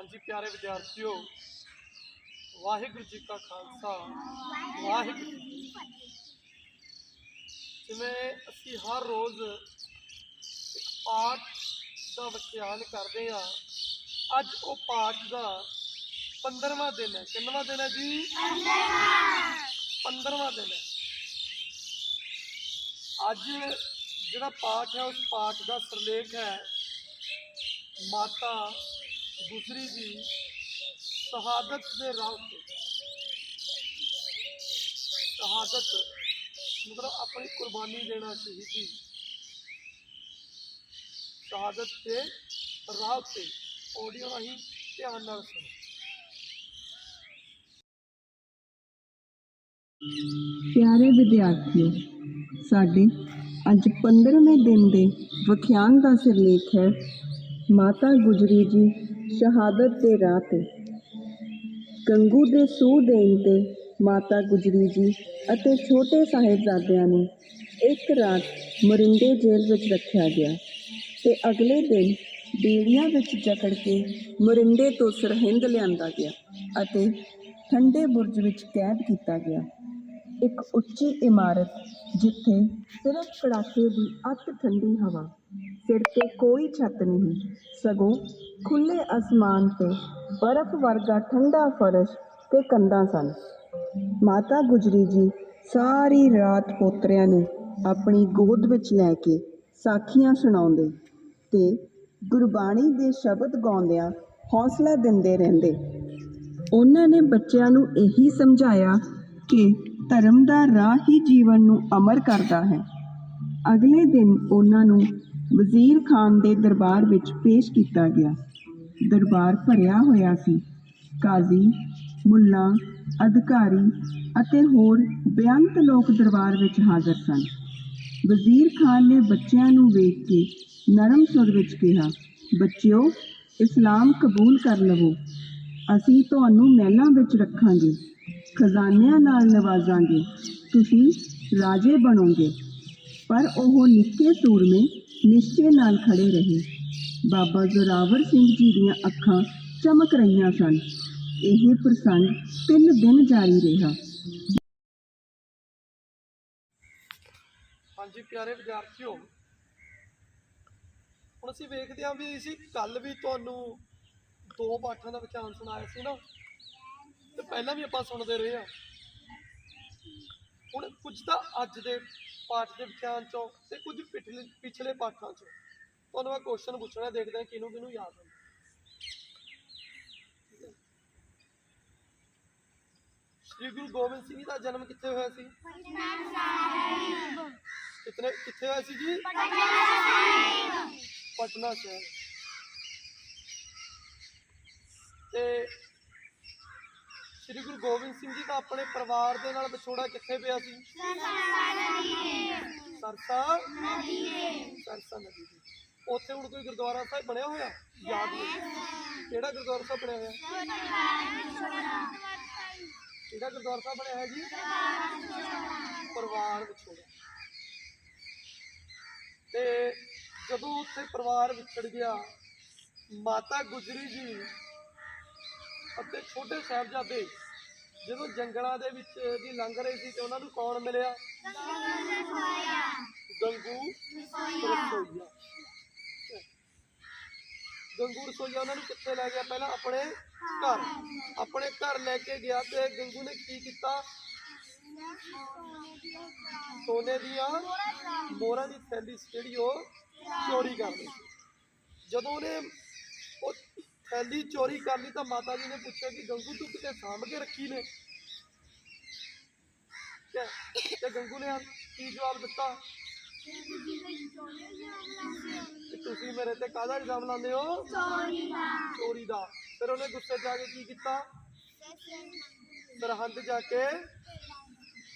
ਹਾਂਜੀ, ਪਿਆਰੇ ਵਿਦਿਆਰਥੀਓ, ਵਾਹਿਗੁਰੂ ਜੀ ਕਾ ਖਾਲਸਾ, ਵਾਹਿਗੁਰੂ ਜੀ ਜਿਵੇਂ ਅਸੀਂ ਹਰ ਰੋਜ਼ ਇੱਕ ਪਾਠ ਦਾ ਵਿਖਿਆਨ ਕਰਦੇ ਹਾਂ, ਅੱਜ ਉਹ ਪਾਠ ਦਾ 15ਵਾਂ ਦਿਨ ਹੈ। ਕਿੰਨਵਾਂ ਦਿਨ ਹੈ ਜੀ? 15ਵਾਂ ਦਿਨ ਹੈ। ਅੱਜ ਜਿਹੜਾ ਪਾਠ ਹੈ, ਉਸ ਪਾਠ ਦਾ ਸਰਲੇਖ ਹੈ, ਮਾਤਾ ਗੁਜਰੀ ਜੀ, ਸ਼ਹਾਦਤ ਦੇ ਰਾਹ ਤੇ। ਸ਼ਹਾਦਤ, ਮਤਲਬ ਆਪਣੀ ਕੁਰਬਾਨੀ ਦੇਣਾ ਸ਼ਹੀਦੀ ਸ਼ਹਾਦਤ ਦੇ ਰਾਹ ਤੇ, ਆਡੀਓ ਰਾਹੀਂ ਧਿਆਨ ਨਾਲ ਸੁਣੋ। ਪਿਆਰੇ ਵਿਦਿਆਰਥੀਓ, ਸਾਡੇ ਅੱਜ 15ਵੇਂ ਦਿਨ ਦੇ ਵਿਖਿਆਨ ਦਾ ਸਿਰਲੇਖ ਹੈ, ਮਾਤਾ ਗੁਜਰੀ ਜੀ ਸ਼ਹਾਦਤ ਦੇ ਰਾਹ ਤੇ। ਗੰਗੂ ਦੇ ਸੂਹ ਦੇਣ ਤੇ ਮਾਤਾ ਗੁਜਰੀ ਜੀ ਅਤੇ ਛੋਟੇ ਸਾਹਿਬਜ਼ਾਦਿਆਂ ਨੂੰ ਇੱਕ ਰਾਤ ਮਰਿੰਡੇ ਜੇਲ੍ਹ ਵਿੱਚ ਰੱਖਿਆ ਗਿਆ ਤੇ ਅਗਲੇ ਦਿਨ ਬੇੜੀਆਂ ਵਿੱਚ ਜਕੜ ਕੇ ਮਰਿੰਡੇ ਤੋਂ ਸਰਹਿੰਦ ਲਿਆਂਦਾ ਗਿਆ ਅਤੇ ਠੰਡੇ ਬੁਰਜ ਵਿੱਚ ਕੈਦ ਕੀਤਾ ਗਿਆ। ਇੱਕ ਉੱਚੀ ਇਮਾਰਤ ਜਿੱਥੇ ਸਿਰਫ ਕੜਾਕੇ ਦੀ ਅੱਤ ਠੰਡੀ ਹਵਾ, ਸਿਰ ਤੇ ਕੋਈ ਛੱਤ ਨਹੀਂ, ਸਗੋਂ ਖੁੱਲ੍ਹੇ ਅਸਮਾਨ ਤੇ ਬਰਫ਼ ਵਰਗਾ ਠੰਡਾ ਫਰਸ਼ ਅਤੇ ਕੰਧਾਂ ਸਨ। ਮਾਤਾ ਗੁਜਰੀ ਜੀ ਸਾਰੀ ਰਾਤ ਪੋਤਰਿਆਂ ਨੂੰ ਆਪਣੀ ਗੋਦ ਵਿੱਚ ਲੈ ਕੇ ਸਾਖੀਆਂ ਸੁਣਾਉਂਦੇ ਅਤੇ ਗੁਰਬਾਣੀ ਦੇ ਸ਼ਬਦ ਗਾਉਂਦਿਆਂ ਹੌਸਲਾ ਦਿੰਦੇ ਰਹਿੰਦੇ। ਉਹਨਾਂ ਨੇ ਬੱਚਿਆਂ ਨੂੰ ਇਹੀ ਸਮਝਾਇਆ ਕਿ ਧਰਮ ਦਾ ਰਾਹ ਹੀ ਜੀਵਨ ਨੂੰ ਅਮਰ ਕਰਦਾ ਹੈ। ਅਗਲੇ ਦਿਨ ਉਹਨਾਂ ਨੂੰ ਵਜ਼ੀਰ ਖਾਨ ਦੇ ਦਰਬਾਰ ਵਿੱਚ ਪੇਸ਼ ਕੀਤਾ ਗਿਆ। ਦਰਬਾਰ ਭਰਿਆ ਹੋਇਆ ਸੀ। ਕਾਜ਼ੀ, ਮੁੱਲਾ, ਅਧਿਕਾਰੀ ਅਤੇ ਹੋਰ ਬੇਅੰਤ ਲੋਕ ਦਰਬਾਰ ਵਿੱਚ ਹਾਜ਼ਰ ਸਨ। ਵਜ਼ੀਰ ਖਾਨ ਨੇ ਬੱਚਿਆਂ ਨੂੰ ਵੇਖ ਕੇ ਨਰਮ ਸੁਰ ਵਿੱਚ ਕਿਹਾ, ਬੱਚਿਓ, ਇਸਲਾਮ ਕਬੂਲ ਕਰ ਲਵੋ। ਅਸੀਂ ਤੁਹਾਨੂੰ ਮਹਿਲਾਂ ਵਿੱਚ ਰੱਖਾਂਗੇ, ਖਜ਼ਾਨਿਆਂ ਨਾਲ ਨਵਾਜ਼ਾਂਗੇ, ਤੁਸੀਂ ਰਾਜੇ ਬਣੋਗੇ। ਪਰ ਉਹ ਨਿੱਕੇ ਸੂਰਮੇ ਨਿਸ਼ਚੇ ਨਾਲ ਖੜੇ ਰਹੇ। ਬਾਬਾ ਜ਼ੋਰਾਵਰ ਸਿੰਘ ਜੀ ਦੀਆਂ ਅੱਖਾਂ ਚਮਕ ਰਹੀਆਂ ਸਨ। ਇਹ ਪ੍ਰਸੰਗ ਤਿੰਨ ਦਿਨ ਜਾਰੀ ਰਿਹਾ। ਹਾਂਜੀ, ਪਿਆਰੇ ਵਿਦਿਆਰਥੀਓ, ਹੁਣ ਅਸੀਂ ਵੇਖਦੇ ਹਾਂ ਵੀ ਅਸੀਂ ਕੱਲ ਵੀ ਤੁਹਾਨੂੰ ਦੋ ਪਾਠਾਂ ਦਾ ਵਿਚਾਰ ਸੁਣਾਇਆ ਸੀ ਨਾ। ਤੇ ਪਹਿਲਾਂ ਵੀ ਆਪਾਂ ਸੁਣਦੇ ਰਹੇ ਹਾਂ। ਹੁਣ ਕੁਝ ਤਾਂ ਅੱਜ ਦੇ ਪਾਠ ਦੇ ਵਿਚਾਰ ਚੋਂ ਤੇ ਕੁਝ ਪਿਛਲੇ ਪਿਛਲੇ ਪਾਠਾਂ ਚੋਂ। ਤੁਹਾਨੂੰ ਮੈਂ ਕੁਐਸਚਨ ਪੁੱਛਣਾ ਦੇਖਦੇ ਹਾਂ ਕਿਹਨੂੰ ਕਿਹਨੂੰ ਯਾਦ ਹੈ। ਸ੍ਰੀ ਗੁਰੂ ਗੋਬਿੰਦ ਸਿੰਘ ਜੀ ਦਾ ਜਨਮ ਕਿੱਥੇ ਹੋਇਆ ਸੀ? ਕਿਤਨੇ ਕਿੱਥੇ ਹੋਇਆ ਸੀ ਜੀ? ਪਟਨਾ ਸ਼ਹਿਰ। ਤੇ ਸ੍ਰੀ ਗੁਰੂ ਗੋਬਿੰਦ ਸਿੰਘ ਜੀ ਦਾ ਆਪਣੇ ਪਰਿਵਾਰ ਦੇ ਨਾਲ ਵਿਛੋੜਾ ਕਿੱਥੇ ਪਿਆ ਸੀ? ਸਰਸਾ ਨਦੀ ਸਰਸਾ ਨਦੀ ਤੇ ਉੱਥੇ ਹੁਣ ਕੋਈ ਗੁਰਦੁਆਰਾ ਸਾਹਿਬ ਬਣਿਆ ਹੋਇਆ? ਯਾਦ ਨਹੀਂ। ਕਿਹੜਾ ਗੁਰਦੁਆਰਾ ਸਾਹਿਬ ਬਣਿਆ ਹੋਇਆ? ਕਿਹੜਾ ਗੁਰਦੁਆਰਾ ਸਾਹਿਬ ਬਣਿਆ ਹੈ ਜੀ? ਪਰਿਵਾਰ ਵਿਛੋੜਾ। ਤੇ ਜਦੋਂ ਉੱਥੇ ਪਰਿਵਾਰ ਵਿਛੜ ਗਿਆ ਮਾਤਾ ਗੁਜਰੀ ਜੀ ਅਤੇ ਛੋਟੇ ਸਾਹਿਬਜ਼ਾਦੇ ਜਦੋਂ ਜੰਗਲਾਂ ਦੇ ਵਿੱਚ ਦੀ ਲੰਘ ਰਹੇ ਸੀ ਤੇ ਉਹਨਾਂ ਨੂੰ ਕੌਣ ਮਿਲਿਆ? ਗੰਗੂ ਰਸੋਈਆ ਗੰਗੂ ਰਸੋਈਆ ਉਹਨਾਂ ਨੂੰ ਕਿੱਥੇ ਲੈ ਗਿਆ? ਪਹਿਲਾਂ ਆਪਣੇ ਘਰ। ਆਪਣੇ ਘਰ ਲੈ ਕੇ ਗਿਆ ਤੇ ਗੰਗੂ ਨੇ ਕੀ ਕੀਤਾ? ਸੋਨੇ ਦੀਆਂ ਮੋਹਰਾਂ ਦੀ ਥੈਲੀ ਜਿਹੜੀ ਉਹ ਚੋਰੀ ਕਰ ਲਈ ਜਦੋਂ ਉਹਨੇ ਉਹ ਥੈਲੀ ਚੋਰੀ ਕਰ ਲਈ ਤਾਂ ਮਾਤਾ ਜੀ ਨੇ ਪੁੱਛਿਆ ਕਿ ਗੰਗੂ ਤੂੰ ਕਿਤੇ ਸਾਂਭ ਕੇ ਰੱਖੀ ਨੇ? ਤੇ ਗੰਗੂ ਨੇ ਕੀ ਜਵਾਬ ਦਿੱਤਾ? ਤੁਸੀਂ ਮੇਰੇ ਤੇ ਕਾਹਦਾ ਇਲਜ਼ਾਮ ਲਾਉਂਦੇ ਹੋ? ਚੋਰੀ ਦਾ। ਚੋਰੀ ਦਾ। ਫਿਰ ਉਹਨੇ ਗੁੱਸੇ 'ਚ ਆ ਕੇ ਕੀ ਕੀਤਾ? ਸਰਹੰਦ ਜਾ ਕੇ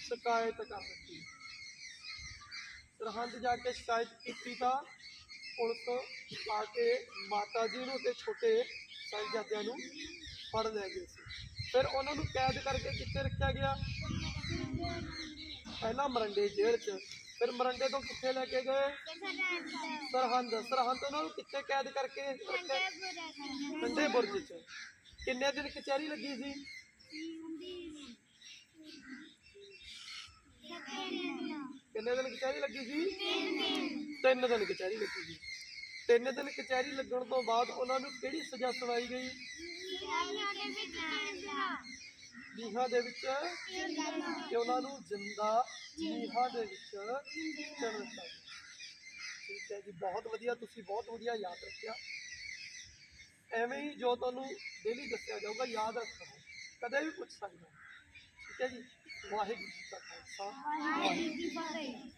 ਸ਼ਿਕਾਇਤ ਕਰ ਦਿੱਤੀ। ਸਰਹੰਦ ਜਾ ਕੇ ਸ਼ਿਕਾਇਤ ਕੀਤੀ ਤਾਂ ਪੁਲਿਸ ਆ ਕੇ ਮਾਤਾ ਜੀ ਨੂੰ ਤੇ ਛੋਟੇ ਸਾਹਿਬਜ਼ਾਦਿਆਂ ਨੂੰ ਫੜ ਲੈ ਗਏ ਸੀ। ਫਿਰ ਉਹਨਾਂ ਨੂੰ ਕੈਦ ਕਰਕੇ ਕਿੱਥੇ ਰੱਖਿਆ ਗਿਆ? ਪਹਿਲਾਂ ਮਰੰਡੇ ਜੇਲ੍ਹ 'ਚ। ਫਿਰ ਮਰੰਡੇ ਤੋਂ ਕਿੱਥੇ ਲੈ ਕੇ ਗਏ? ਸਰਹੰਦ। ਸਰਹੰਦ ਉਹਨਾਂ ਨੂੰ ਕਿੱਥੇ ਕੈਦ ਕਰਕੇ ਠੰਡੇ ਬੁਰਜ ਚ। ਕਿੰਨੇ ਦਿਨ ਕਚਹਿਰੀ ਲੱਗੀ ਸੀ? ਕਿੰਨੇ ਦਿਨ ਕਚਹਿਰੀ ਲੱਗੀ ਸੀ? ਤਿੰਨ ਦਿਨ ਕਚਹਿਰੀ ਲੱਗੀ ਸੀ। ਤਿੰਨ ਦਿਨ ਕਚਹਿਰੀ ਲੱਗਣ ਤੋਂ ਬਾਅਦ ਉਹਨਾਂ ਨੂੰ ਕਿਹੜੀ ਸਜ਼ਾ ਸੁਣਾਈ ਗਈ? ਨੀਹਾਂ ਦੇ ਵਿੱਚ ਕਿ ਉਹਨਾਂ ਨੂੰ ਜਿੰਦਾ ਨੀਹਾਂ ਦੇ ਵਿੱਚ ਚਿਣ ਦਿੱਤਾ ਗਿਆ। ਠੀਕ ਹੈ ਜੀ, ਬਹੁਤ ਵਧੀਆ, ਤੁਸੀਂ ਬਹੁਤ ਵਧੀਆ ਯਾਦ ਰੱਖਿਆ। ਐਵੇਂ ਹੀ ਜੋ ਤੁਹਾਨੂੰ ਡੇਲੀ ਦੱਸਿਆ ਜਾਊਗਾ, ਯਾਦ ਰੱਖੋ। ਕਦੇ ਵੀ ਪੁੱਛ ਸਕਦਾ ਠੀਕ ਹੈ ਜੀ, ਵਾਹਿਗੁਰੂ ਜੀ ਕਾ ਖਾਲਸਾ। ਵਾਹਿਗੁਰੂ ਜੀ ਕੀ ਫਤਿਹ।